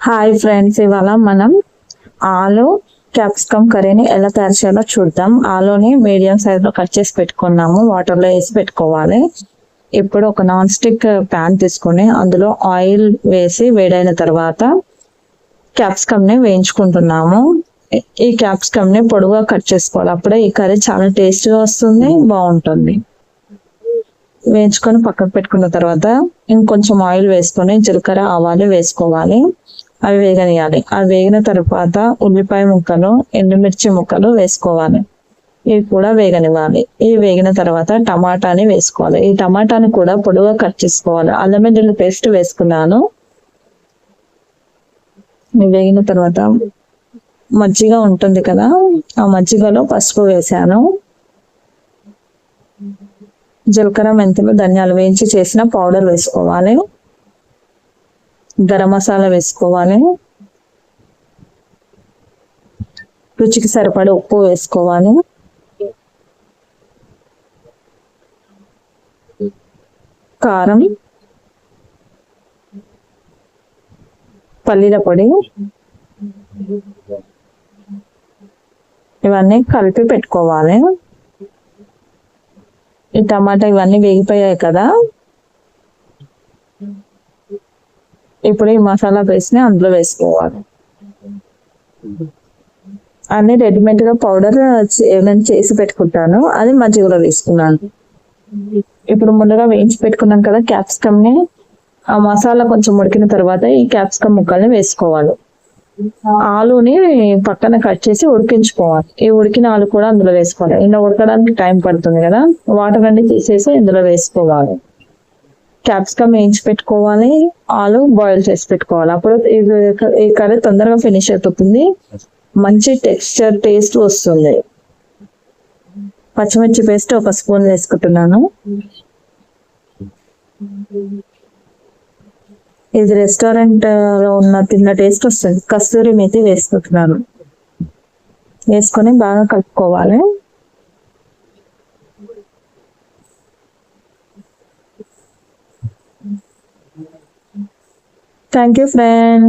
Hi friends ఇవాళ మనం ఆలు క్యాప్సికమ్ కర్రీని ఎలా తయారు చేయాలో చూద్దాం. ఆలుని మీడియం సైజ్లో కట్ చేసి పెట్టుకున్నాము. వాటర్లో వేసి పెట్టుకోవాలి. ఇప్పుడు ఒక నాన్ స్టిక్ ప్యాన్ తీసుకొని అందులో ఆయిల్ వేసి వేడైన తర్వాత క్యాప్సికమ్ని వేయించుకుంటున్నాము. ఈ- క్యాప్సికమ్ని క్యాప్సికమ్ని పొడుగా కట్ చేసుకోవాలి. అప్పుడే ఈ కర్రీ చాలా టేస్ట్గా వస్తుంది బాగుంటుంది. వేయించుకొని పక్కకు పెట్టుకున్న తర్వాత ఇంకొంచెం ఆయిల్ వేసుకొని జీలకర్ర ఆవాలు వేసుకోవాలి. అవి వేగనియాలి అవి వేగిన తర్వాత ఉల్లిపాయ ముక్కలు ఎండుమిర్చి ముక్కలు వేసుకోవాలి. ఇవి కూడా వేగనివ్వాలి. ఇవి వేగిన తర్వాత టమాటాని వేసుకోవాలి. ఈ టమాటాని కూడా పొడుగా కట్ చేసుకోవాలి. అల్లం వెల్లుల్లి పేస్ట్ వేసుకున్నాను. వేగిన తర్వాత మజ్జిగ ఉంటుంది కదా ఆ మజ్జిగలో పసుపు వేసాను జీలకర్ర మెంతులు ధనియాలు వేయించి చేసిన పౌడర్ వేసుకోవాలి. గరం మసాలా వేసుకోవాలి. రుచికి సరిపడే ఉప్పు వేసుకోవాలి. కారం పల్లీల పొడి ఇవన్నీ కలిపి పెట్టుకోవాలి. ఈ టమాటా ఇవన్నీ వేగిపోయాయి కదా. ఇప్పుడు ఈ మసాలా పేస్ట్ని అందులో వేసుకోవాలి. అన్ని రెడీమేడ్గా పౌడర్ ఏమైనా చేసి పెట్టుకుంటాను. అది మజ్జిగలో వేసుకున్నాను. ఇప్పుడు ముందుగా వేయించి పెట్టుకున్నాం కదా క్యాప్సికమ్ని ఆ మసాలా కొంచెం ఉడికిన తర్వాత ఈ క్యాప్సికమ్ ముక్కల్ని వేసుకోవాలి. ఆలుని పక్కన కట్ చేసి ఉడికించుకోవాలి. ఈ ఉడికిన ఆలు కూడా అందులో వేసుకోవాలి. ఇలా ఉడకడానికి టైం పడుతుంది కదా. వాటర్ అన్ని తీసేసి ఇందులో వేసుకోవాలి. క్యాప్సికమ్ వేయించి పెట్టుకోవాలి. ఆలు బాయిల్ చేసి పెట్టుకోవాలి. అప్పుడు ఇది ఈ కర్రీ తొందరగా ఫినిష్ అయిపోతుంది. మంచి టెక్స్చర్ టేస్ట్ వస్తుంది. పచ్చిమిర్చి పేస్ట్ ఒక స్పూన్ వేసుకుంటున్నాను. ఇది రెస్టారెంట్లో ఉన్న తిన్న టేస్ట్ వస్తుంది. కస్తూరి మెతి వేసుకుంటున్నాను. వేసుకొని బాగా కలుపుకోవాలి. Thank you friend